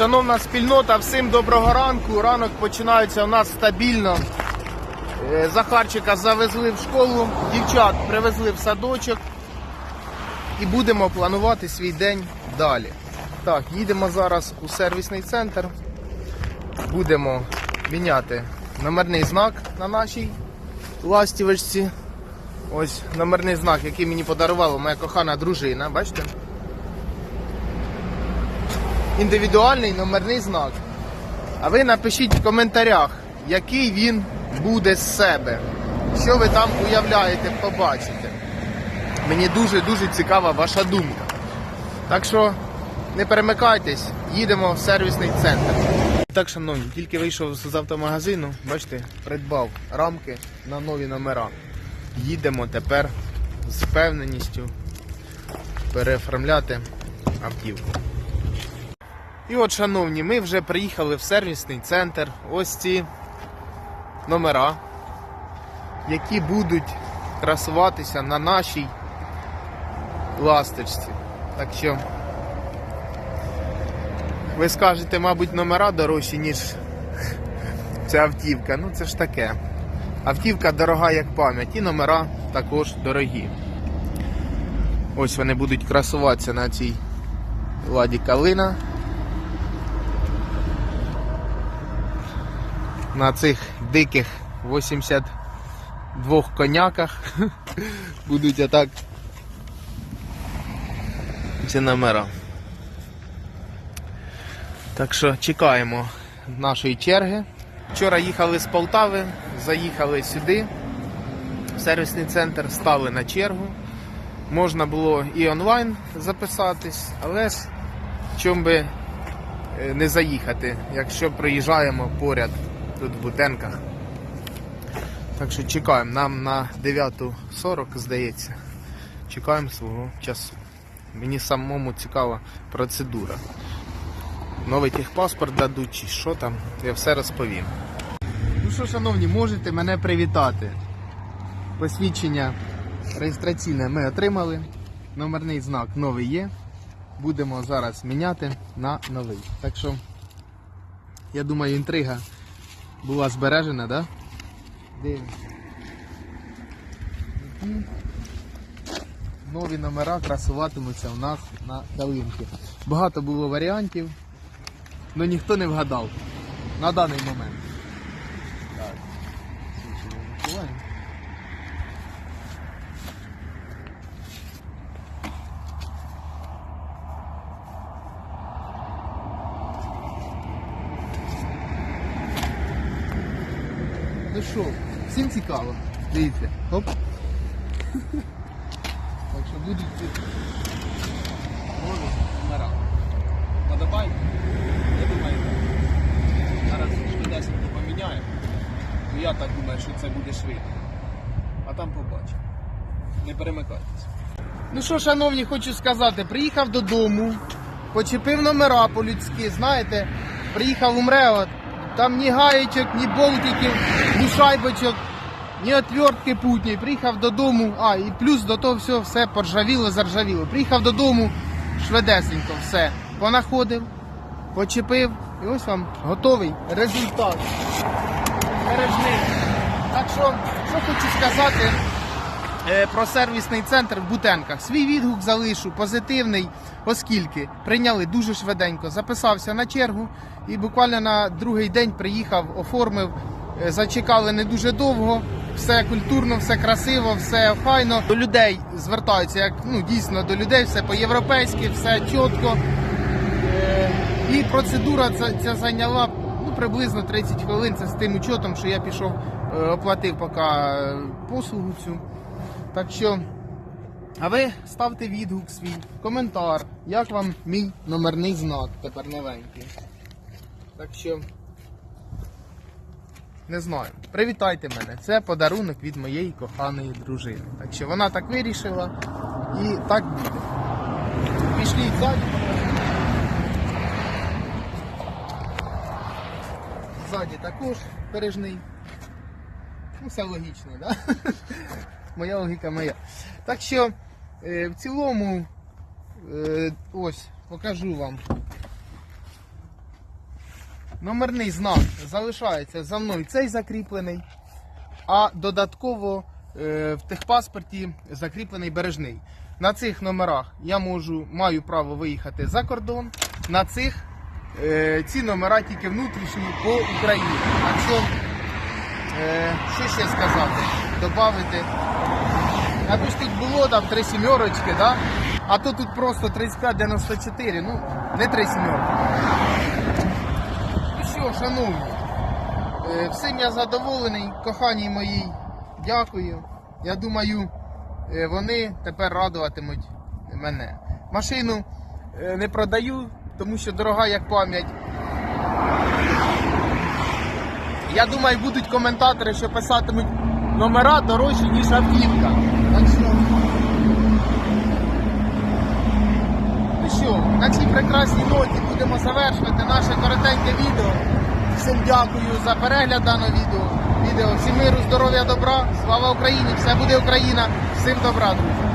Шановна спільнота, всім доброго ранку. Ранок починається у нас стабільно. Е, Захарчика завезли в школу, дівчат привезли в садочок і будемо планувати свій день далі. Так, їдемо зараз у сервісний центр. Будемо міняти номерний знак на нашій ластівочці. Ось номерний знак, який мені подарувала моя кохана дружина. Бачите? Індивідуальний номерний знак. А ви напишіть в коментарях, який він буде з себе. Що ви там уявляєте, побачите. Мені дуже-дуже цікава ваша думка. Так що не перемикайтесь, їдемо в сервісний центр. Так, шановні, тільки вийшов з автомагазину, бачите, придбав рамки на нові номера. Їдемо тепер з впевненістю переоформляти автівку. І от, шановні, ми вже приїхали в сервісний центр. Ось ці номера, які будуть красуватися на нашій ласточці. Так що ви скажете, мабуть, номера дорожчі, ніж ця автівка. Ну це ж таке. Автівка дорога як пам'ять, і номера також дорогі. Ось вони будуть красуватися на цій ладі калина. На цих диких 82 коняках будуть отак ці номера. Так що чекаємо нашої черги. Вчора їхали з Полтави, заїхали сюди, в сервісний центр, стали на чергу. Можна було і онлайн записатись, але ж чому би е, не заїхати, якщо приїжджаємо поряд тут в Бутенках. Так що чекаємо, нам на 9.40, здається. Чекаємо свого часу. Мені самому цікава процедура. Новий техпаспорт дадуть чи що там, я все розповім. Ну що, шановні, можете мене привітати. Посвідчення реєстраційне ми отримали. Номерний знак новий є. Будемо зараз міняти на новий. Так що, я думаю, інтрига була збережена, да? Дивимося. Нові номера красуватимуться у нас на калинці. Багато було варіантів, але ніхто не вгадав на даний момент. Ну всім цікаво. Дивіться. Оп. Так що будуть нові номера. Подобайте? Я думаю, зараз швидесенько поміняємо. Ну я так думаю, що це буде швидко. А там побачимо. Не перемикайтесь. Ну що, шановні, хочу сказати, приїхав додому, почепив номера по-людськи, знаєте, приїхав у МРЕО, там ні гаєчок, ні болтиків, шайбочок, ні отвертки путні. Приїхав додому, а, і плюс до того все, все поржавіло, заржавіло. Приїхав додому, швидесенько, все. Понаходив, почепив, і ось вам готовий результат. Бережний. Так що, що хочу сказати е, про сервісний центр в Бутенках. Свій відгук залишу позитивний, оскільки прийняли дуже швиденько. Записався на чергу і буквально на другий день приїхав, оформив. Е, Зачекали не дуже довго. Все культурно, все красиво, все файно. До людей звертаються, як ну дійсно до людей, все по-європейськи, все чітко. Е, І процедура ця, ця зайняла ну, приблизно 30 хвилин. Це з тим учетом, що я пішов, е, оплатив поки послугу цю. Так що, а ви ставте відгук свій, коментар, як вам мій номерний знак тепер новенький. Так що, не знаю. Привітайте мене. Це подарунок від моєї коханої дружини. Так що вона так вирішила і так буде. Пішліть ззаді. Ззаді також бережний. Ну, все логічно? Да? Моя логіка моя. Так що, е, в цілому, е, ось, покажу вам номерний знак залишається за мною цей закріплений, а додатково е, в техпаспорті закріплений бережний. На цих номерах я можу, маю право виїхати за кордон. На цих е, ці номера тільки внутрішні по Україні. Е, що ще сказати, додати. Якось тут було там три сімерочки, да? а то тут просто 3594, ну не три сімерки. Що, шановні, е, всім я задоволений, коханій моїй, дякую. Я думаю, е, вони тепер радуватимуть мене. Машину е, не продаю, тому що дорога як пам'ять. Я думаю, будуть коментатори, що писатимуть номера дорожчі, ніж автівка. Ну що, на цій прекрасній ноті будемо завершувати наше коротеньке відео. Всім дякую за перегляд даного відео. відео. Всім миру, здоров'я, добра. Слава Україні! Все буде Україна! Всім добра, друзі!